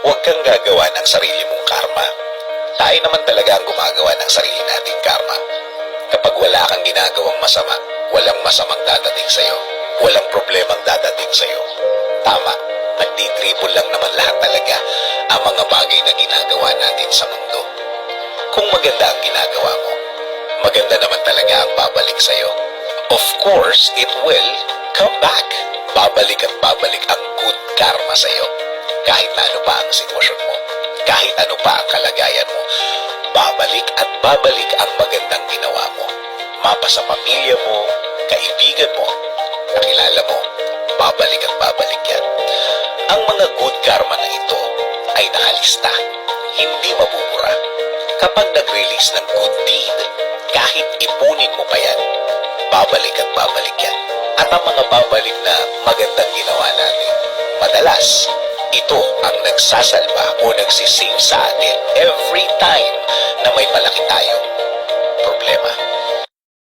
huwag kang gagawa ng sarili mong karma. Tayo naman talaga ang gumagawa ng sarili nating karma. Kapag wala kang ginagawang masama, walang masamang dadating sa'yo. Walang problemang dadating sa'yo. Tama, nagtitripol lang naman lahat talaga ang mga bagay na ginagawa natin sa mundo. Kung maganda ang ginagawa mo, maganda naman talaga ang babalik sa'yo. Of course, it will come back. Babalik at babalik ang. Kahit ano pa ang sitwasyon mo, kahit ano pa ang kalagayan mo, babalik at babalik ang magandang ginawa mo. Mapa sa pamilya mo, kaibigan mo, kakilala mo, babalik at babalik yan. Ang mga good karma na ito ay nakalista, hindi mabubura. Kapag nag-release ng good deed, kahit ipunin mo pa yan, babalik at babalik yan. At ang mga babalik na magandang ginawa natin, madalas, ito ang nagsasalba o nagsisave sa atin. Every time